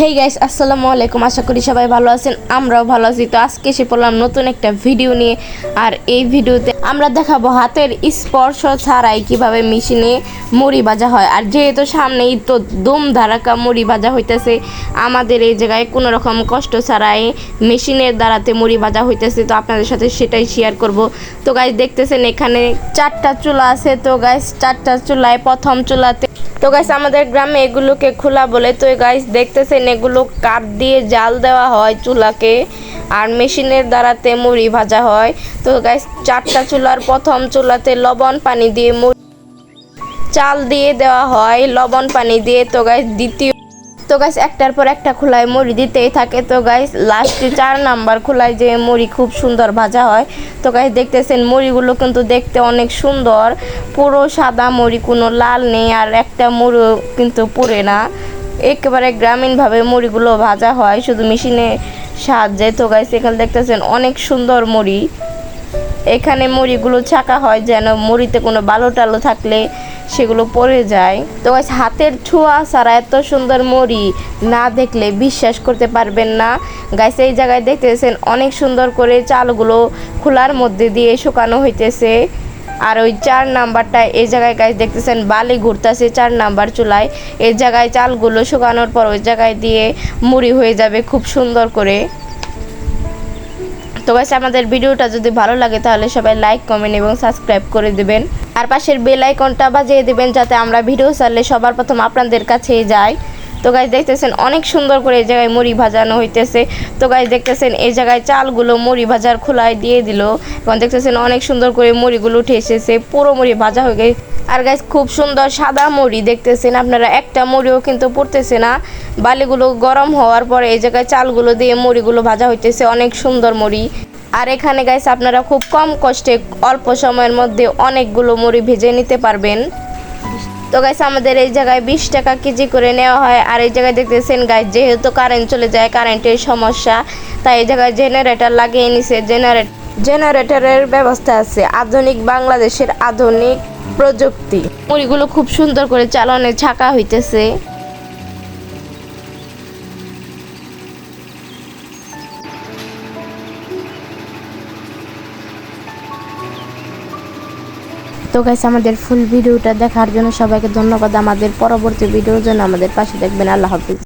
Hey guys আসসালামু আলাইকুম। আশা করি সবাই ভালো আছেন, আমরাও ভালো আছি। তো আজকে এসে পড়লাম নতুন একটা ভিডিও নিয়ে। আর এই ভিডিওতে আমরা দেখাবো হাতের স্পর্শ ছাড়াই কীভাবে মেশিনে মুড়ি ভাজা হয়। আর যেহেতু সামনেই তো দম ধারাকা মুড়ি ভাজা হইতেছে, আমাদের এই জায়গায় কোনো রকম কষ্ট ছাড়াই মেশিনের দ্বারাতে মুড়ি ভাজা হইতেছে। তো আপনাদের সাথে সেটাই শেয়ার করব। তো গাইস দেখতেছেন এখানে চারটা চুলা আছে। তো গাইস চারটা চুলায় প্রথম চুলাতে তো গাইস আমাদের গ্রামে এগুলোকে খোলা বলে, তো গাইস দেখতেছেন এগুলো কাঠ দিয়ে জাল দেওয়া হয় চুলাকে, আর মেশিনের দ্বারাতে মুড়ি ভাজা হয়। তো গাইস চারটা চুলার প্রথম চুলাতে লবণ পানি দিয়ে মুড়ি, চাল দিয়ে দেওয়া হয়, লবণ পানি দিয়ে। তো গাইস দ্বিতীয় তো গাইস একটার পর একটা খোলায় মুড়ি দিতেই থাকে। তো গাইস লাস্টে চার নাম্বার খোলায় যে মুড়ি খুব সুন্দর ভাজা হয়। তো গাইস দেখতেছেন মুড়িগুলো কিন্তু দেখতে অনেক সুন্দর। পুরো সাদা মুড়ি, কোনো লাল নেই, আর একটা মুড়ো কিন্তু পুড়ে না। একেবারে গ্রামীণভাবে মুড়িগুলো ভাজা হয়, শুধু মেশিনে সাহায্যে। তো গাইস এখানে দেখতেছেন অনেক সুন্দর মুড়ি। এখানে মুড়িগুলো ছাকা হয় যেন মুড়িতে কোনো বালো টালো থাকলে সেগুলো পড়ে যায়। তো হাতের ছোঁয়া ছাড়া এত সুন্দর মুড়ি না দেখলে বিশ্বাস করতে পারবেন না। গাইস, এই জায়গায় দেখতেছেন অনেক সুন্দর করে চালগুলো খোলার মধ্যে দিয়ে শুকানো হইতেছে। আর ওই চার নাম্বারটা, এই জায়গায় গাছ দেখতেছেন বালি ঘুরতেছে চার নাম্বার চুলায়। এই জায়গায় চালগুলো শুকানোর পর ওই জায়গায় দিয়ে মুড়ি হয়ে যাবে খুব সুন্দর করে। তো বাস আমাদের ভিডিওটা যদি ভালো লাগে তাহলে সবাই লাইক কমেন্ট এবং সাবস্ক্রাইব করে দেবেন। আর পাশের বেল আইকনটা বাজিয়ে দেবেন যাতে আমরা ভিডিও ছাড়লে সবার প্রথম আপনাদের কাছেই যায় তো গাইজ দেখতেছেন, অনেক সুন্দর করে এই জায়গায় মুড়ি ভাজানো হইতেছে। তো গাইজ দেখতেছেন, এই জায়গায় চালগুলো মুড়ি ভাজার খোলায় দিয়ে দিল। এবং দেখতেছেন, অনেক সুন্দর করে মুড়িগুলো উঠে এসেছে, পুরো মুড়ি ভাজা হয়ে গেছে। আর গাইজ খুব সুন্দর সাদা মুড়ি, দেখতেছেন, আপনারা একটা মুড়িও কিন্তু পড়তেছে না। বালিগুলো গরম হওয়ার পরে এই জায়গায় চালগুলো দিয়ে মুড়িগুলো ভাজা হইতেছে, অনেক সুন্দর মুড়ি। আর এখানে গাইস আপনারা খুব কম কষ্টে, অল্প সময়ের মধ্যে অনেকগুলো মুড়ি ভেজে নিতে পারবেন। তো গাইস আমাদের এই জায়গায় বিশ টাকা কেজি করে নেওয়া হয়। আর এই জায়গায় দেখতেছেন গাইস যেহেতু কারেন্ট চলে যায় কারেন্টের সমস্যা, তাই এই জায়গায় জেনারেটর লাগিয়ে নিছে। জেনারেট জেনারেটরের ব্যবস্থা আছে। আধুনিক বাংলাদেশের আধুনিক প্রযুক্তি। মুড়িগুলো খুব সুন্দর করে চালনে ছাকা হইতেছে। তো গাইস আমাদের ফুল ভিডিওটা দেখার জন্য সবাইকে ধন্যবাদ। আমাদের পরবর্তী ভিডিওর জন্য আমাদের পাশে দেখবেন আল্লাহ হাফিজ।